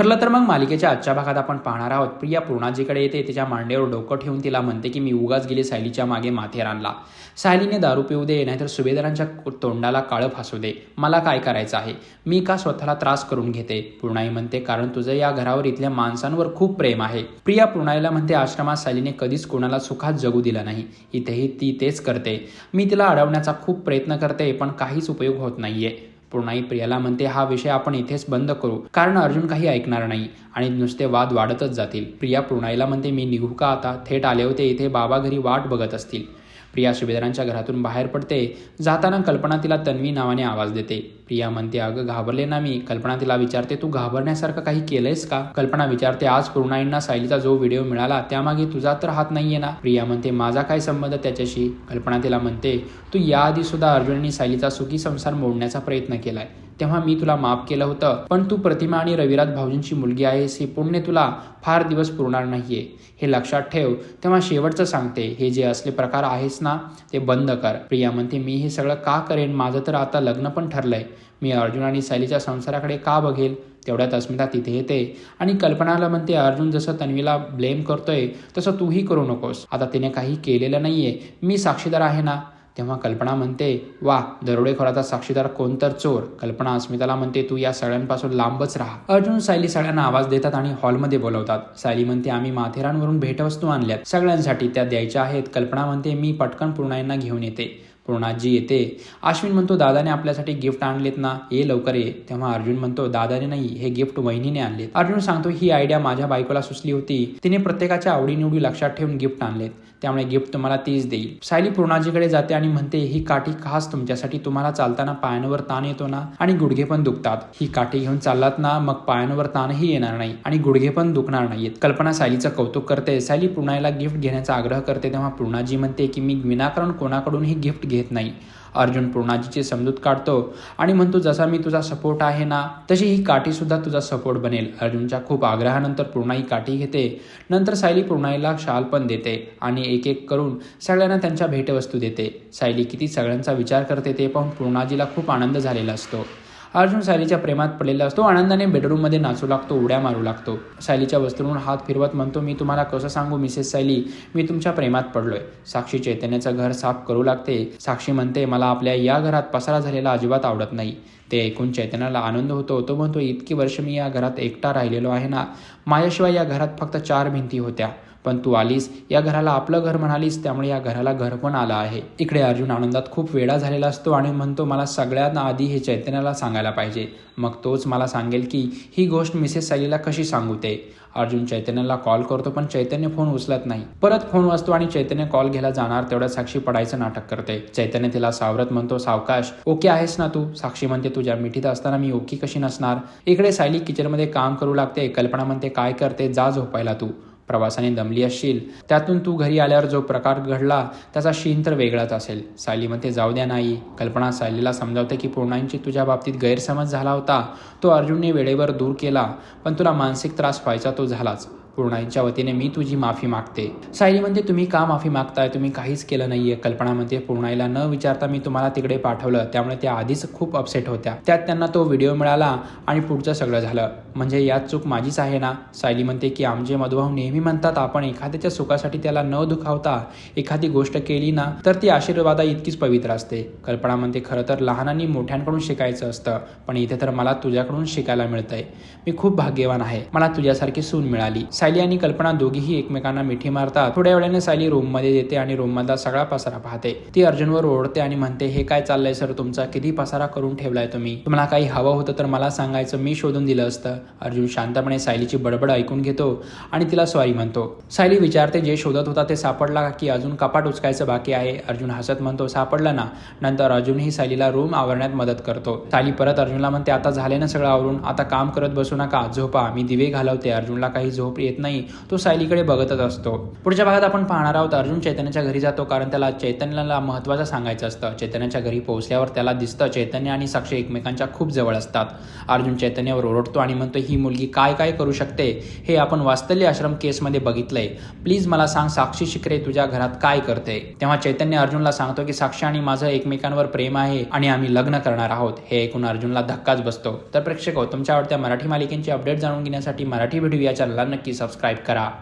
ठरलं तर मग मालिकेच्या आजच्या भागात आपण पाहणार आहोत. प्रिया पूर्णाजीकडे येते. तिच्या मांडीवर डोकं ठेवून तिला म्हणते की मी उगाच गेली सायलीच्या मागे माथेरानला. सायलीने दारू पिऊ दे नाहीतर सुभेदारांच्या तोंडाला काळं फासू दे. मला काय करायचं आहे? मी का स्वतःला त्रास करून घेते? पूर्णाई म्हणते कारण तुझं या घरावर इथल्या माणसांवर खूप प्रेम आहे. प्रिया पूर्णाईला म्हणते आश्रमात सायलीने कधीच कोणाला सुखात जगू दिलं नाही. इथेही ती तेच करते. मी तिला अडवण्याचा खूप प्रयत्न करते पण काहीच उपयोग होत नाहीये. पूर्णाई प्रियाला म्हणते हा विषय आपण इथेच बंद करू. कारण अर्जुन काही ऐकणार नाही आणि नुसते वाद वाढतच जातील. प्रिया पूर्णाईला म्हणते मी निघू का आता? थेट आले होते इथे. बाबा घरी वाट बघत असतील. प्रिया सुभेदारांच्या घरातून बाहेर पडते. जाताना कल्पना तिला तन्वी नावाने आवाज देते. प्रिया म्हणते अगं घाबरले ना मी. कल्पना तिला विचारते तू घाबरण्यासारखं काही केलंयस का? कल्पना विचारते आज पूर्णाईंना सायलीचा जो व्हिडिओ मिळाला त्यामागे तुझा तर हात नाहीये ना? प्रिया म्हणते माझा काय संबंध त्याच्याशी? कल्पना तिला म्हणते तू याआधी सुद्धा अर्जुननी सायलीचा सुखी संसार मोडण्याचा प्रयत्न केलाय. तेव्हा मी तुला माफ केलं होतं. पण तू प्रतिमा आणि रविराज भाऊजींची मुलगी आहेस हे पुण्य तुला फार दिवस पुरणार नाहीये. हे लक्षात ठेव तेव्हा शेवटचं सांगते हे जे असले प्रकार आहेस ना ते बंद कर. प्रिया म्हणते मी हे सगळं का करेन? माझं तर आता लग्न पण ठरलंय. मी अर्जुन आणि सैलीच्या संसाराकडे का बघेल? तेवढ्यात अस्मिता तिथे येते आणि कल्पनाला म्हणते अर्जुन जसं तन्वीला ब्लेम करतोय तसं तूही करू नकोस. आता तिने काही केलेलं नाहीये. मी साक्षीदार आहे ना? तेव्हा कल्पना म्हणते वा दरोडेखोराचा साक्षीदार कोण तर चोर. कल्पना अस्मिताला म्हणते तू या सगळ्यांपासून लांबच राहा. अर्जुन सायली सगळ्यांना आवाज देतात आणि हॉलमध्ये बोलवतात. सायली म्हणते आम्ही माथेरानवरून भेटवस्तू आणल्यात. सगळ्यांसाठी त्या द्यायच्या आहेत. कल्पना म्हणते मी पटकन पूर्णाईंना घेऊन येते. पूर्णाजी येते. अश्विन म्हणतो दादाने आपल्यासाठी गिफ्ट आणलेत ना? ये लवकर ये. तेव्हा अर्जुन म्हणतो दादाने नाही हे गिफ्ट वहिनीने आणलेत. अर्जुन सांगतो ही आयडिया माझ्या बायकोला सुचली होती. तिने प्रत्येकाच्या आवडीनिवडी लक्षात ठेवून गिफ्ट आणलेत. त्यामुळे गिफ्ट तुम्हाला तीच देईल. सायली पूर्णाजीकडे जाते आणि म्हणते ही काठी खास तुमच्यासाठी तुम्हाला चालताना पायांवर ताण येतो ना आणि गुडघे पण दुखतात. ही काठी घेऊन चाललात ना मग पायांवर ताणही येणार नाही आणि गुडघे पण दुखणार नाहीत. कल्पना सायलीचं कौतुक करते. सायली पूर्णाईला गिफ्ट घेण्याचा आग्रह करते तेव्हा पूर्णाजी म्हणते की मी विनाकारण कोणाकडून ही गिफ्ट घेत नाही. अर्जुन पूर्णाजीची समजूत काढतो आणि म्हणतो जसा मी तुझा सपोर्ट आहे ना तशी ही काठी सुद्धा तुझा सपोर्ट बनेल. अर्जुनच्या खूप आग्रहानंतर पूर्णा ही काठी घेते. नंतर सायली पूर्णाईला शाल पण देते आणि एक एक करून सगळ्यांना त्यांच्या भेटवस्तू देते. सायली किती सगळ्यांचा विचार करते ते पाहून पूर्णाजीला खूप आनंद झालेला असतो. अर्जुन सायलीच्या प्रेमात पडलेला असतो. आनंदाने बेडरूममध्ये नाचू लागतो उड्या मारू लागतो. सायलीच्या वस्त्रून हात फिरवत म्हणतो मी तुम्हाला कसं सांगू मिसेस सायली? मी तुमच्या प्रेमात पडलोय. साक्षी चैतन्याचं घर साफ करू लागते. साक्षी म्हणते मला आपल्या या घरात पसारा झालेला अजिबात आवडत नाही. ते ऐकून चैतन्याला आनंद होतो. तो म्हणतो इतकी वर्ष मी या घरात एकटा राहिलेलो आहे ना. माझ्याशिवाय या घरात फक्त चार भिंती होत्या. पण तू आलीस. या घराला आपलं घर म्हणालीस त्यामुळे या घराला घर पण आलं आहे. इकडे अर्जुन आनंदात खूप वेळा झालेला असतो आणि म्हणतो मला सगळ्यांना आधी हे चैतन्याला सांगायला पाहिजे. मग तोच मला सांगेल की ही गोष्ट मिसेस सायलीला कशी सांगू ते. अर्जुन चैतन्याला कॉल करतो पण चैतन्य फोन उचलत नाही. परत फोन वाजतो आणि चैतन्य कॉल घ्यायला जाणार तेवढ्या साक्षी पडायचं नाटक करते. चैतन्य तिला सावरत म्हणतो सावकाश ओके आहेस ना तू? साक्षी म्हणते तुझ्या मिठीत असताना मी ओके कशी नसणार? इकडे सायली किचनमध्ये काम करू लागते. कल्पना म्हणते काय करते? जा झोपायला तू. प्रवासाने दमली असशील त्यातून तू घरी आल्यावर जो प्रकार घडला त्याचा शीन तर वेगळाच असेल. सायली म्हणते जाऊ द्या नाही. कल्पना सायलीला समजावते की पूर्णांची तुझ्या बाबतीत गैरसमज झाला होता. तो अर्जुनने वेळेवर दूर केला पण तुला मानसिक त्रास व्हायचा तो झालाच. पूर्णाईंच्या वतीने मी तुझी माफी मागते. सायली म्हणते तुम्ही का माफी मागताय? तुम्ही काहीच केलं नाहीये. कल्पना म्हणते पूर्णाईला न विचारता मी तुम्हाला तिकडे पाठवलं. त्यामुळे त्या आधीच खूप अपसेट होत्या. त्यात त्यांना तो व्हिडिओ मिळाला आणि पुढचं सगळं झालं. म्हणजे यात चूक माझीच आहे ना? सायली म्हणते की आमचे मधुभाऊ नेहमी म्हणतात आपण एखाद्याच्या सुखासाठी त्याला न दुखावता एखादी गोष्ट केली ना तर ती आशीर्वादा इतकीच पवित्र असते. कल्पना म्हणते खरं तर लहानांनी मोठ्यांकडून शिकायचं असतं पण इथे तर मला तुझ्याकडून शिकायला मिळतंय. मी खूप भाग्यवान आहे. मला तुझ्यासारखी सून मिळाली. सायली आणि कल्पना दोघीही एकमेकांना मिठी मारतात. थोड्या वेळाने सायली रूममध्ये येते आणि रूममधला सगळा पसारा पाहते. ती अर्जुनवर ओढते आणि म्हणते हे काय चाललंय सर? तुमचा किती पसारा करून ठेवलाय तुम्ही? तुम्हाला काही हवं होतं तर मला सांगायचं. मी शोधून दिलं असतं. अर्जुन शांतपणे सायलीची बडबड ऐकून घेतो आणि तिला सॉरी म्हणतो. सायली विचारते जे शोधत होता ते सापडला की अजून कपाट उचकायचं बाकी आहे? अर्जुन हसत म्हणतो सापडलं ना. नंतर अर्जुनही सायलीला रूम आवरण्यात मदत करतो. सायली परत अर्जुनला म्हणते आता झाले ना सगळं आवरून. आता काम करत बसू नका. झोपा. मी दिवे घालवते. अर्जुनला काही झोप येत येत नाही तो सायलीकडे बघतच असतो. पुढच्या भागात आपण पाहणार आहोत अर्जुन चैतन्याच्या घरी जातो कारण त्याला चैतन्याला महत्त्वाचं सांगायचं असतं. चैतन्याच्या घरी पोहोचल्यावर त्याला दिसतं चैतन्य आणि साक्षी एकमेकांच्या खूप जवळ असतात. अर्जुन चैतन्यावर ओरडतो आणि म्हणतो ही मुलगी काय काय करू शकते? हे आपण वास्तल्य आश्रम केसमध्ये बघितलंय. प्लीज मला सांग साक्षी शिकरे तुझ्या घरात काय करते? तेव्हा चैतन्य अर्जुनला सांगतो की साक्षी आणि माझं एकमेकांवर प्रेम आहे आणि आम्ही लग्न करणार आहोत. हे ऐकून अर्जुनला धक्काच बसतो. तर प्रेक्षक हो, तुमच्या आवडत्या मराठी मालिकेची अपडेट जाणून घेण्यासाठी मराठी व्हिडिओ या चॅनलला नक्की सबस्क्राईब करा.